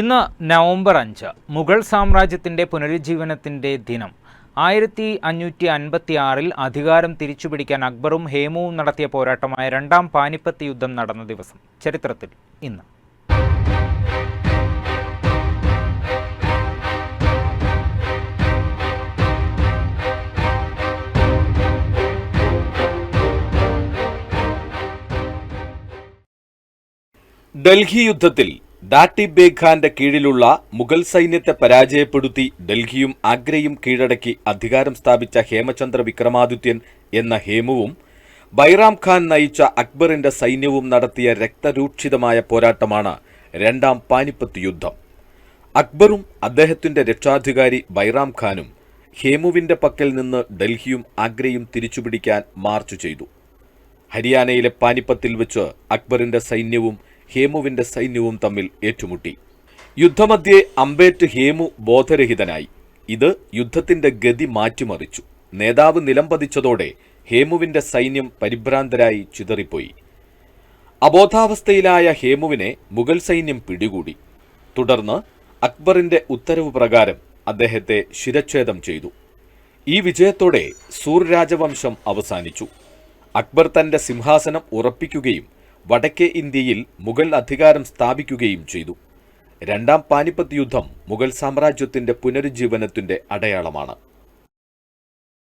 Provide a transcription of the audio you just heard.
ഇന്ന് നവംബർ അഞ്ച് മുഗൾ സാമ്രാജ്യത്തിന്റെ പുനരുജ്ജീവനത്തിന്റെ ദിനം. ആയിരത്തി അഞ്ഞൂറ്റി അൻപത്തി ആറിൽ അധികാരം തിരിച്ചുപിടിക്കാൻ അക്ബറും ഹേമുവും നടത്തിയ പോരാട്ടമായ രണ്ടാം പാനിപ്പത്ത് യുദ്ധം നടന്ന ദിവസം ചരിത്രത്തിൽ ഇന്ന്. ഡൽഹി യുദ്ധത്തിൽ ഡാട്ടി ബേഗ് ഖാന്റെ കീഴിലുള്ള മുഗൾ സൈന്യത്തെ പരാജയപ്പെടുത്തി ഡൽഹിയും ആഗ്രയും കീഴടക്കി അധികാരം സ്ഥാപിച്ച ഹേമചന്ദ്ര വിക്രമാദിത്യൻ എന്ന ഹേമുവും ബൈറാം ഖാൻ നയിച്ച അക്ബറിന്റെ സൈന്യവും നടത്തിയ രക്തരൂക്ഷിതമായ പോരാട്ടമാണ് രണ്ടാം പാനിപ്പത്ത് യുദ്ധം. അക്ബറും അദ്ദേഹത്തിന്റെ രക്ഷാധികാരി ബൈറാം ഖാനും ഹേമുവിന്റെ പക്കൽ നിന്ന് ഡൽഹിയും ആഗ്രയും തിരിച്ചുപിടിക്കാൻ മാർച്ച് ചെയ്തു. ഹരിയാനയിലെ പാനിപ്പത്തിൽ വെച്ച് അക്ബറിന്റെ സൈന്യവും ഹേമുവിന്റെ സൈന്യവും തമ്മിൽ ഏറ്റുമുട്ടി. യുദ്ധമധ്യേ അംബേറ്റ് ഹേമു ബോധരഹിതനായി. ഇത് യുദ്ധത്തിന്റെ ഗതി മാറ്റിമറിച്ചു. നേതാവ് നിലംപതിച്ചതോടെ ഹേമുവിന്റെ സൈന്യം പരിഭ്രാന്തരായി ചിതറിപ്പോയി. അബോധാവസ്ഥയിലായ ഹേമുവിനെ മുഗൾ സൈന്യം പിടികൂടി. തുടർന്ന് അക്ബറിന്റെ ഉത്തരവ് പ്രകാരം അദ്ദേഹത്തെ ശിരച്ഛേദം ചെയ്തു. ഈ വിജയത്തോടെ സൂർ രാജവംശം അവസാനിച്ചു. അക്ബർ തന്റെ സിംഹാസനം ഉറപ്പിക്കുകയും വടക്കേ ഇന്ത്യയിൽ മുഗൾ അധികാരം സ്ഥാപിക്കുകയും ചെയ്തു. രണ്ടാം പാനിപ്പത്ത് യുദ്ധം മുഗൾ സാമ്രാജ്യത്തിന്റെ പുനരുജ്ജീവനത്തിന്റെ അടയാളമാണ്.